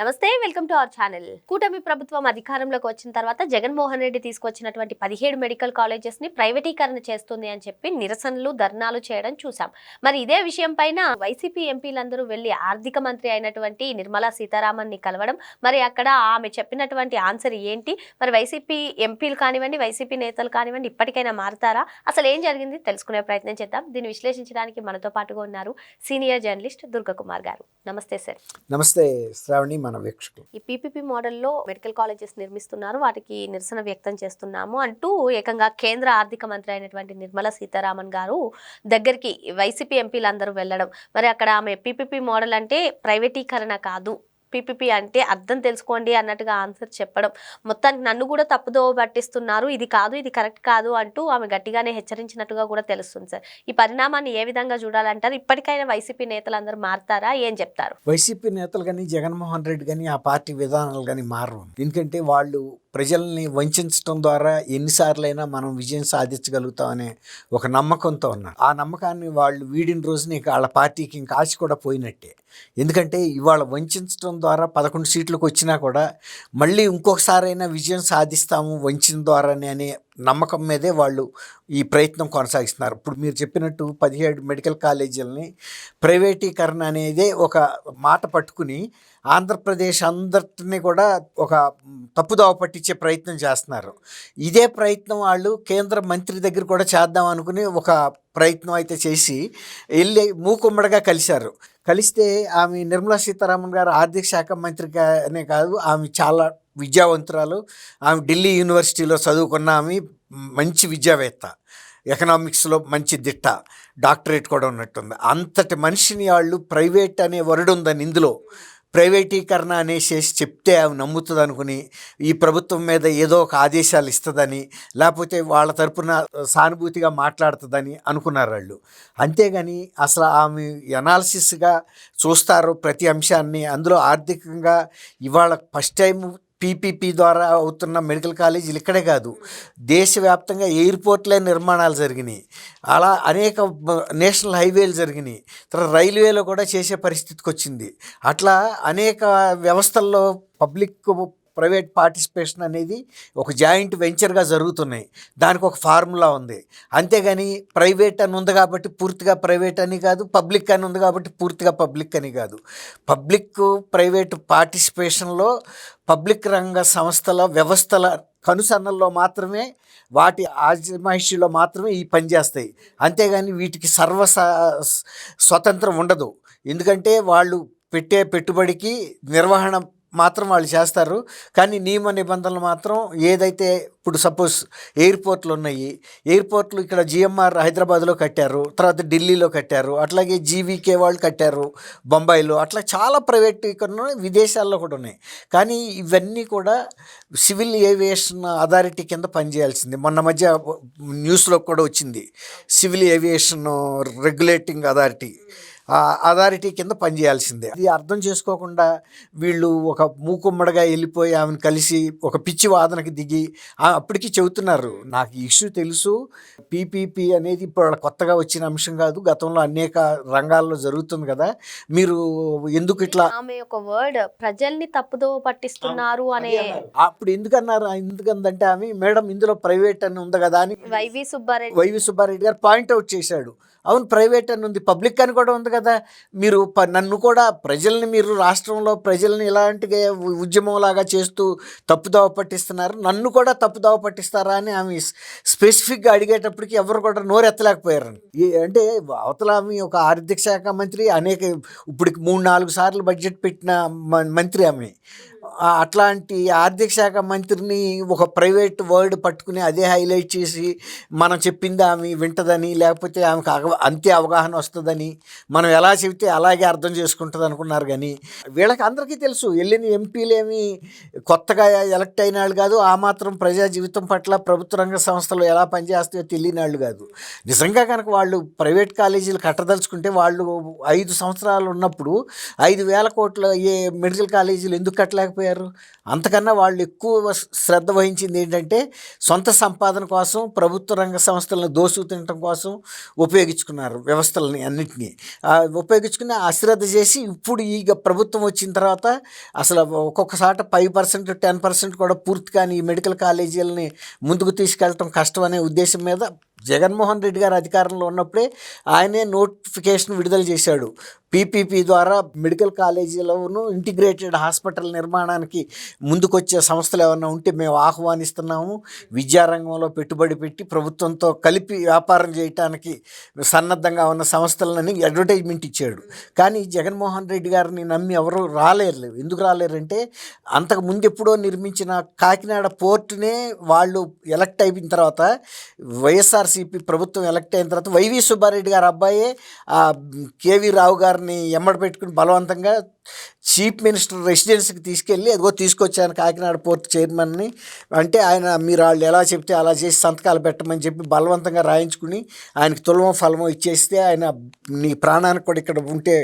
నమస్తే welcome to our channel. కూటమి ప్రభుత్వం అధికారంలోకి వచ్చిన తర్వాత జగన్మోహన్ రెడ్డి తీసుకొచ్చినటువంటి పదిహేడు మెడికల్ కాలేజెస్ని ప్రైవేటీకరణ చేస్తుంది అని చెప్పి నిరసనలు ధర్నాలు చేయడం చూసాం మరి ఇదే విషయం పైన వైసీపీ ఎంపీలందరూ వెళ్ళి ఆర్థిక మంత్రి అయినటువంటి నిర్మలా సీతారామన్ని కలవడం మరి అక్కడ ఆమె చెప్పినటువంటి ఆన్సర్ ఏంటి? మరి వైసీపీ ఎంపీలు కానివ్వండి వైసీపీ నేతలు కానివ్వండి ఇప్పటికైనా మారుతారా? అసలు ఏం జరిగింది? తెలుసుకునే ప్రయత్నం చేద్దాం. దీన్ని విశ్లేషించడానికి మనతో పాటుగా ఉన్నారు సీనియర్ జర్నలిస్ట్ దుర్గకుమార్ గారు. నమస్తే సార్. నమస్తే శ్రావణి. మన వీక్షకులు. ఈ పీపీపీ మోడల్లో మెడికల్ కాలేజెస్ నిర్మిస్తున్నారు. వాటికి నిరసన వ్యక్తం చేస్తున్నాము అంటూ ఏకంగా కేంద్ర ఆర్థిక మంత్రి అయినటువంటి నిర్మలా సీతారామన్ గారు దగ్గరికి వైసీపీ ఎంపీలందరూ వెళ్ళడం. మరి అక్కడ ఆమె పీపీపీ మోడల్ అంటే ప్రైవేటీకరణ కాదు పీపీపీ అంటే అర్థం తెలుసుకోండి అన్నట్టుగా ఆన్సర్ చెప్పడం. మొత్తానికి నన్ను కూడా తప్పుదోవ పట్టిస్తున్నారు. ఇది కాదు ఇది కరెక్ట్ కాదు అంటూ ఆమె గట్టిగానే హెచ్చరించినట్టుగా కూడా తెలుస్తుంది సార్. ఈ పరిణామాన్ని ఏ విధంగా చూడాలంటారు? ఇప్పటికైనా వైసీపీ నేతలందరూ మారుతారా? ఏం చెప్తారు? వైసీపీ నేతలు కానీ జగన్మోహన్ రెడ్డి కానీ ఆ పార్టీ విధానాలు కానీ మారరు ఎందుకంటే వాళ్ళు ప్రజల్ని వంచడం ద్వారా ఎన్నిసార్లైనా మనం విజయం సాధించగలుగుతామనే ఒక నమ్మకంతో ఉన్నారు. ఆ నమ్మకాన్ని వాళ్ళు వీడిన రోజున ఇక వాళ్ళ పార్టీకి ఇంకా ఆశ కూడా పోయినట్టే. ఎందుకంటే ఇవాళ వంచడం ద్వారా పదకొండు సీట్లకు వచ్చినా కూడా మళ్ళీ ఇంకొకసారైనా విజయం సాధిస్తాము వంచిన ద్వారానే అనే నమ్మకం మీదే వాళ్ళు ఈ ప్రయత్నం కొనసాగిస్తున్నారు. ఇప్పుడు మీరు చెప్పినట్టు పదిహేడు మెడికల్ కాలేజీలని ప్రైవేటీకరణ అనేదే ఒక మాట పట్టుకుని ఆంధ్రప్రదేశ్ అందరిని కూడా ఒక తప్పుదోవ పట్టించే ప్రయత్నం చేస్తున్నారు. ఇదే ప్రయత్నం వాళ్ళు కేంద్ర మంత్రి దగ్గర కూడా చేద్దాం అనుకుని ఒక ప్రయత్నం అయితే చేసి వెళ్ళి మూకుమ్మడిగా కలిశారు. కలిస్తే ఆమె నిర్మలా సీతారామన్ గారు ఆర్థిక శాఖ మంత్రిగానే కాదు ఆమె చాలా విద్యావంతురాలు ఆమె ఢిల్లీ యూనివర్సిటీలో చదువుకున్న ఆమె మంచి విద్యావేత్త ఎకనామిక్స్లో మంచి దిట్ట డాక్టరేట్ కూడా ఉన్నట్టుంది. అంతటి మనిషిని వాళ్ళు ప్రైవేట్ అనే వర్డ్ ఉందని ఇందులో ప్రైవేటీకరణ అనేసేసి చెప్తే ఆమె నమ్ముతుంది అనుకుని ఈ ప్రభుత్వం మీద ఏదో ఒక ఆదేశాలు ఇస్తుందని లేకపోతే వాళ్ళ తరపున సానుభూతిగా మాట్లాడుతుందని అనుకున్నారు వాళ్ళు. అంతేగాని అసలు ఆమె ఎనాలిసిస్గా చూస్తారు ప్రతి అంశాన్ని. అందులో ఆర్థికంగా ఇవాళ ఫస్ట్ టైం పీపీపీ ద్వారా అవుతున్న మెడికల్ కాలేజీలు ఇక్కడే కాదు. దేశవ్యాప్తంగా ఎయిర్పోర్ట్లే నిర్మాణాలు జరిగినాయి. అలా అనేక నేషనల్ హైవేలు జరిగినాయి. తర్వాత రైల్వేలో కూడా చేసే పరిస్థితికి వచ్చింది అట్లా అనేక వ్యవస్థల్లో పబ్లిక్ ప్రైవేట్ పార్టిసిపేషన్ అనేది ఒక జాయింట్ వెంచర్గా జరుగుతున్నాయి. దానికి ఒక ఫార్ములా ఉంది. అంతేగాని ప్రైవేట్ అని ఉంది కాబట్టి పూర్తిగా ప్రైవేట్ అని కాదు పబ్లిక్ అని ఉంది కాబట్టి పూర్తిగా పబ్లిక్ అని కాదు. పబ్లిక్ ప్రైవేట్ పార్టిసిపేషన్లో పబ్లిక్ రంగ సంస్థల వ్యవస్థల కనుసన్నల్లో మాత్రమే వాటి ఆజమాయిషీలో మాత్రమే ఈ పని చేస్తాయి అంతేగాని వీటికి సర్వ స్వతంత్రం ఉండదు. ఎందుకంటే వాళ్ళు పెట్టే పెట్టుబడికి నిర్వహణ మాత్రం వాళ్ళు చేస్తారు. కానీ నియమ నిబంధనలు మాత్రం ఏదైతే ఇప్పుడు సపోజ్ ఎయిర్పోర్ట్లు ఉన్నాయి. ఎయిర్పోర్ట్లు ఇక్కడ జిఎంఆర్ హైదరాబాద్లో కట్టారు. తర్వాత ఢిల్లీలో కట్టారు. అట్లాగే జీవీకే వాళ్ళు కట్టారు. బొంబాయిలో అట్లా చాలా ప్రైవేట్ ఇక్కడ విదేశాల్లో కూడా ఉన్నాయి. కానీ ఇవన్నీ కూడా సివిల్ ఏవియేషన్ అథారిటీ కింద పనిచేయాల్సింది. మొన్న మధ్య న్యూస్లో కూడా వచ్చింది. Civil aviation regulating authority. Authority కింద పనిచేయాల్సిందే. అది అర్థం చేసుకోకుండా వీళ్ళు ఒక మూకుమ్మడిగా వెళ్ళిపోయి ఆమెను కలిసి ఒక పిచ్చి వాదనకి దిగి అప్పటికి చెబుతున్నారు. నాకు ఇష్యూ తెలుసు. పీపీపీ అనేది ఇప్పుడు కొత్తగా వచ్చిన అంశం కాదు. గతంలో అనేక రంగాల్లో జరుగుతుంది కదా. మీరు ఎందుకు ఇట్లా ఆమె ఒక వర్డ్ ప్రజల్ని తప్పుదోవ పట్టిస్తున్నారు అనే అప్పుడు ఎందుకన్నారు? ఎందుకందంటే ఆమె మేడం ఇందులో ప్రైవేట్ అని ఉంది కదా అని వైవి సుబ్బారెడ్డి వైవి సుబ్బారెడ్డి గారు పాయింట్అవుట్ చేశాడు. అవును ప్రైవేట్ అని ఉంది. పబ్లిక్ అని కూడా ఉంది కదా. మీరు ప- నన్ను కూడా ప్రజల్ని మీరు రాష్ట్రంలో ప్రజల్ని ఇలాంటిగా ఉద్యమంలాగా చేస్తూ తప్పుదోవ పట్టిస్తున్నారు. నన్ను కూడా తప్పుదోవ పట్టిస్తారా అని ఆమె స్పెసిఫిక్గా అడిగేటప్పటికి ఎవరు కూడా నోరెత్తలేకపోయారు అంటే అవతల ఆమె ఒక ఆర్థిక శాఖ మంత్రి అనేక ఇప్పుడు మూడు నాలుగు సార్లు బడ్జెట్ పెట్టిన మంత్రి ఆమె. అట్లాంటి ఆర్థిక శాఖ మంత్రిని ఒక ప్రైవేట్ వర్డ్ పట్టుకుని అదే హైలైట్ చేసి మనం చెప్పింది ఆమె వింటదని లేకపోతే ఆమెకు అగ- అంతే అవగాహన వస్తుందని మనం ఎలా చెబితే అలాగే అర్థం చేసుకుంటుంది అనుకున్నారు కానీ వీళ్ళకి అందరికీ తెలుసు. వెళ్ళిన ఎంపీలేమి కొత్తగా ఎలక్ట్ అయిన వాళ్ళు కాదు ఆ మాత్రం ప్రజా జీవితం పట్ల ప్రభుత్వ రంగ సంస్థలు ఎలా పనిచేస్తాయో తెలియని వాళ్ళు కాదు. నిజంగా కనుక వాళ్ళు ప్రైవేట్ కాలేజీలు కట్టదలుచుకుంటే వాళ్ళు ఐదు సంవత్సరాలు ఉన్నప్పుడు ఐదు వేల కోట్ల ఏ మెడికల్ కాలేజీలు ఎందుకు కట్టలేకపోయారు? అయిపోయారు అంతకన్నా వాళ్ళు ఎక్కువ శ్రద్ధ వహించింది ఏంటంటే సొంత సంపాదన కోసం ప్రభుత్వ రంగ సంస్థలను దోసు తినటం కోసం ఉపయోగించుకున్నారు వ్యవస్థలని అన్నింటినీ. ఉపయోగించుకుని అశ్రద్ధ చేసి ఇప్పుడు ఈ ప్రభుత్వం వచ్చిన తర్వాత అసలు ఒక్కొక్కసాట ఫైవ్ పర్సెంట్ టెన్ పర్సెంట్ కూడా పూర్తి కానీ ఈ మెడికల్ కాలేజీలని ముందుకు తీసుకెళ్ళటం కష్టం అనే ఉద్దేశం మీద జగన్మోహన్ రెడ్డి గారు అధికారంలో ఉన్నప్పుడే ఆయనే నోటిఫికేషన్ విడుదల చేశాడు. పీపీపీ ద్వారా మెడికల్ కాలేజీలను ఇంటిగ్రేటెడ్ హాస్పిటల్ నిర్మాణానికి ముందుకొచ్చే సంస్థలు ఏమైనా ఉంటే మేము ఆహ్వానిస్తున్నాము. విద్యారంగంలో పెట్టుబడి పెట్టి ప్రభుత్వంతో కలిపి వ్యాపారం చేయటానికి సన్నద్ధంగా ఉన్న సంస్థలని అడ్వర్టైజ్మెంట్ ఇచ్చాడు. కానీ జగన్మోహన్ రెడ్డి గారిని నమ్మి ఎవరు రాలేరు ఎందుకు రాలేరంటే అంతకు ముందు ఎప్పుడో నిర్మించిన కాకినాడ పోర్టునే వాళ్ళు ఎలక్ట్ అయిపోయిన తర్వాత వైఎస్ఆర్ వైఎస్ఆర్సీపీ ప్రభుత్వం ఎలక్ట్ అయిన తర్వాత వైవి సుబ్బారెడ్డి గారు అబ్బాయే కేవీ రావు గారిని ఎమ్మడ పెట్టుకుని బలవంతంగా చీఫ్ మినిస్టర్ రెసిడెన్సీకి తీసుకెళ్ళి అదిగో తీసుకొచ్చాను కాకినాడ పోర్ట్ చైర్మన్ని. అంటే ఆయన మీరు వాళ్ళు ఎలా చెప్తే అలా చేసి సంతకాలు పెట్టమని చెప్పి బలవంతంగా రాయించుకుని ఆయనకు తులమో ఫలమో ఇచ్చేస్తే ఆయన నీ ప్రాణానికి కూడా ఇక్కడ ఉంటే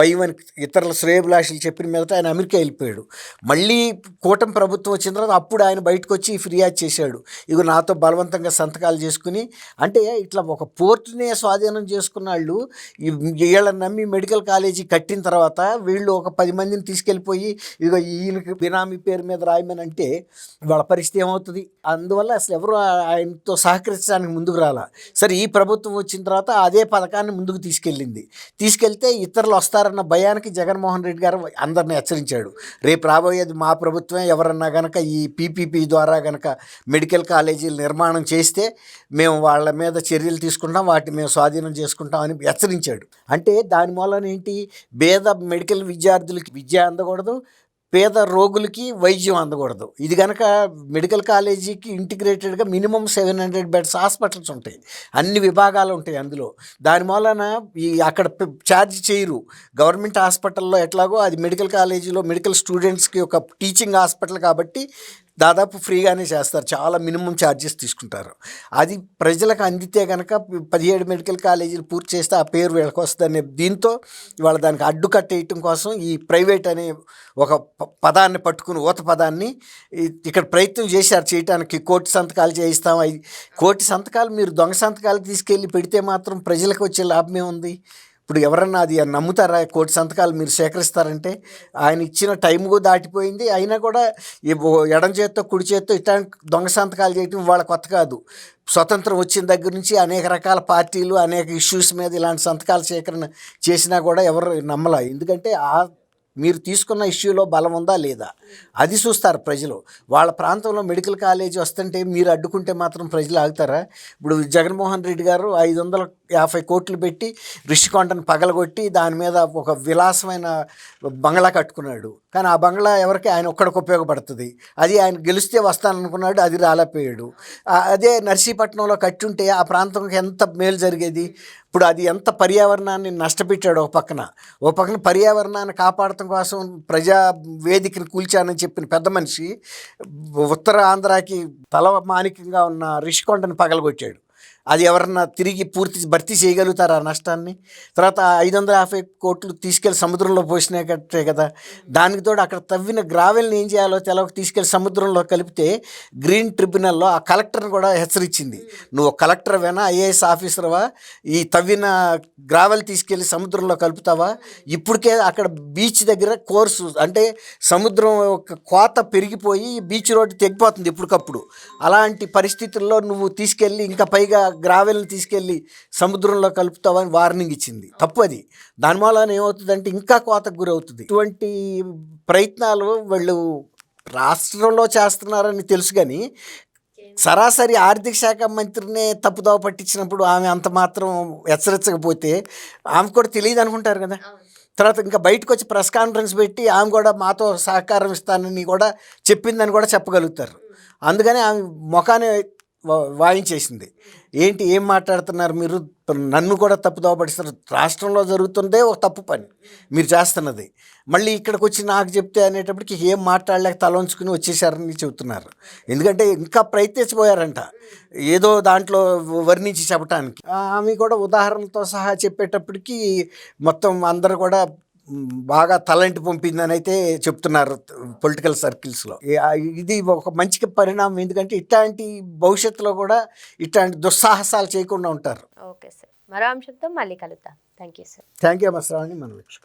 భయం అని ఇతరుల శ్రేయభిలాషులు చెప్పిన మీదట ఆయన అమెరికా వెళ్ళిపోయాడు. మళ్ళీ కూటమి ప్రభుత్వం వచ్చిన తర్వాత అప్పుడు ఆయన బయటకు వచ్చి ఫిర్యాదు చేశాడు. ఇగో నాతో బలవంతంగా సంతకాలు చేసుకుని అంటే ఇట్లా ఒక పోర్టునే స్వాధీనం చేసుకున్న వాళ్ళు వీళ్ళని నమ్మి మెడికల్ కాలేజీ కట్టిన తర్వాత వీళ్ళు ఒక పది మందిని తీసుకెళ్ళిపోయి ఇదిగో ఈయనకి బినామీ పేరు మీద రాయమని అంటే వాళ్ళ పరిస్థితి ఏమవుతుంది? అందువల్ల అసలు ఎవరు ఆయనతో సహకరించడానికి ముందుకు రాలా. సరే ఈ ప్రభుత్వం వచ్చిన తర్వాత అదే పథకాన్ని ముందుకు తీసుకెళ్ళింది. తీసుకెళ్తే ఇతరులు వస్తారన్న భయానికి జగన్మోహన్ రెడ్డి గారు అందరిని హెచ్చరించాడు. రేపు రాబోయేది మా ప్రభుత్వం ఎవరన్నా కనుక ఈ పీపీపీ ద్వారా కనుక మెడికల్ కాలేజీలు నిర్మాణం చేస్తే మేము వాళ్ళ మీద చర్యలు తీసుకుంటాం వాటిని మేము స్వాధీనం చేసుకుంటాం అని హెచ్చరించాడు. అంటే దాని మూలన ఏంటి పేద మెడికల్ విద్య విద్యార్థులకి విద్య అందకూడదు పేద రోగులకి వైద్యం అందకూడదు. ఇది కనుక మెడికల్ కాలేజీకి ఇంటిగ్రేటెడ్గా minimum seven hundred beds hospitals ఉంటాయి. అన్ని విభాగాలు ఉంటాయి అందులో. దాని మూలన ఈ అక్కడ ఛార్జ్ చేయరు. గవర్నమెంట్ హాస్పిటల్లో ఎట్లాగో అది మెడికల్ కాలేజీలో మెడికల్ స్టూడెంట్స్కి ఒక టీచింగ్ హాస్పిటల్ కాబట్టి దాదాపు ఫ్రీగానే చేస్తారు. చాలా మినిమం ఛార్జెస్ తీసుకుంటారు. అది ప్రజలకు అందితే కనుక పదిహేడు మెడికల్ కాలేజీలు పూర్తి చేస్తే ఆ పేరు వీళ్ళకి వస్తుందనే దీంతో ఇవాళ దానికి అడ్డుకట్టేయటం కోసం ఈ ప్రైవేట్ అనే ఒక ప- పదాన్ని పట్టుకుని ఊత పదాన్ని ఇక్కడ ప్రయత్నం చేశారు చేయటానికి. కోటి సంతకాలు చేయిస్తాం. అయి కోటి సంతకాలు మీరు దొంగ సంతకాలు తీసుకెళ్ళి పెడితే మాత్రం ప్రజలకు వచ్చే లాభమే ఉంది. ఇప్పుడు ఎవరన్నా అది నమ్ముతారా? కోటి సంతకాలు మీరు సేకరిస్తారంటే ఆయన ఇచ్చిన టైం కూడా దాటిపోయింది. అయినా కూడా ఎడం చేత్తో కుడి చేత్తో ఇట్లాంటి దొంగ సంతకాలు చేయటం వాళ్ళ కొత్త కాదు. స్వతంత్రం వచ్చిన దగ్గర నుంచి అనేక రకాల పార్టీలు అనేక ఇష్యూస్ మీద ఇలాంటి సంతకాల సేకరణ చేసినా కూడా ఎవరు నమ్మలా. ఎందుకంటే ఆ మీరు తీసుకున్న ఇష్యూలో బలం ఉందా లేదా? అది చూస్తారు ప్రజలు. వాళ్ళ ప్రాంతంలో మెడికల్ కాలేజీ వస్తుంటే మీరు అడ్డుకుంటే మాత్రం ప్రజలు ఆగుతారా? ఇప్పుడు జగన్మోహన్ రెడ్డి గారు ఐదు వందల యాభై కోట్లు పెట్టి రిషికొండను పగలగొట్టి దాని మీద ఒక విలాసమైన బంగ్లా కట్టుకున్నాడు. కానీ ఆ బంగ్లా ఎవరికి? ఆయన ఒక్కడికి ఉపయోగపడుతుంది. అది ఆయన గెలిస్తే వస్తాననుకున్నాడు అది రాలేపోయాడు అదే నర్సీపట్నంలో కట్టుంటే ఆ ప్రాంతంకి ఎంత మేలు జరిగేది? ఇప్పుడు అది ఎంత పర్యావరణాన్ని నష్టపెట్టాడు ఒక పక్కన. ఒక పక్కన పర్యావరణాన్ని కాపాడటం కోసం ప్రజా వేదికను కూల్చానని చెప్పిన పెద్ద మనిషి ఉత్తర ఆంధ్రాకి తల మానికంగా ఉన్న రిషికొండను పగలగొట్టాడు. అది ఎవరన్నా తిరిగి పూర్తి భర్తీ చేయగలుగుతారు ఆ నష్టాన్ని? తర్వాత ఐదు వందల యాభై కోట్లు తీసుకెళ్ళి సముద్రంలో పోసినాకట్టే కదా. దానికి తోడు అక్కడ తవ్విన గ్రావెల్ని ఏం చేయాలో తెలవక తీసుకెళ్ళి సముద్రంలో కలిపితే గ్రీన్ ట్రిబ్యునల్లో ఆ కలెక్టర్ని కూడా హెచ్చరించింది. నువ్వు కలెక్టర్వేనా ఐఏఎస్ ఆఫీసర్వా ఈ తవ్విన గ్రావెల్ తీసుకెళ్ళి సముద్రంలో కలుపుతావా? ఇప్పటికే అక్కడ బీచ్ దగ్గర కోర్సు అంటే సముద్రం యొక్క కోత పెరిగిపోయి బీచ్ రోడ్డు తెగిపోతుంది ఇప్పటికప్పుడు. అలాంటి పరిస్థితుల్లో నువ్వు తీసుకెళ్ళి ఇంకా పైగా గ్రావెల్ని తీసుకెళ్ళి సముద్రంలో కలుపుతావని వార్నింగ్ ఇచ్చింది. తప్పు అది. దాని మూలన ఏమవుతుందంటే ఇంకా కోతకు గురవుతుంది. ఇటువంటి ప్రయత్నాలు వాళ్ళు రాష్ట్రంలో చేస్తున్నారని తెలుసు కానీ సరాసరి ఆర్థిక శాఖ మంత్రినే తప్పుదోవ పట్టించినప్పుడు ఆమె అంత మాత్రం హెచ్చరించకపోతే ఆమె కూడా తెలియదు అనుకుంటారు కదా. తర్వాత ఇంకా బయటకు వచ్చి ప్రెస్ కాన్ఫరెన్స్ పెట్టి ఆమె కూడా మాతో సహకారం ఇస్తానని కూడా చెప్పిందని కూడా చెప్పగలుగుతారు. అందుకని ఆమె ముఖాన్ని వాయించేసింది. ఏంటి ఏం మాట్లాడుతున్నారు మీరు? నన్ను కూడా తప్పుదోవ దోవపడిస్తారు రాష్ట్రంలో జరుగుతుందే ఒక తప్పు పని. మీరు చేస్తున్నది. మళ్ళీ ఇక్కడికి వచ్చి నాకు చెప్తే అనేటప్పటికి ఏం మాట్లాడలేక తల ఉంచుకుని వచ్చేసారని చెబుతున్నారు. ఎందుకంటే ఇంకా ప్రయత్నించబోయారంట. ఏదో దాంట్లో వర్ణించి చెప్పడానికి ఆమె కూడా ఉదాహరణతో సహా చెప్పేటప్పటికి మొత్తం అందరూ కూడా బాగా తలంటి పంపిందని అయితే చెప్తున్నారు పొలిటికల్ సర్కిల్స్లో. ఇది ఒక మంచి పరిణామం ఎందుకంటే ఇట్లాంటి భవిష్యత్తులో కూడా ఇట్లాంటి దుస్సాహసాలు చేయకుండా ఉంటారు. Okay sir. మరో అంశంతో మళ్ళీ కలుద్దాం. Thank you sir. Thank you అమ్మ. శ్రావణి మన లక్ష్మి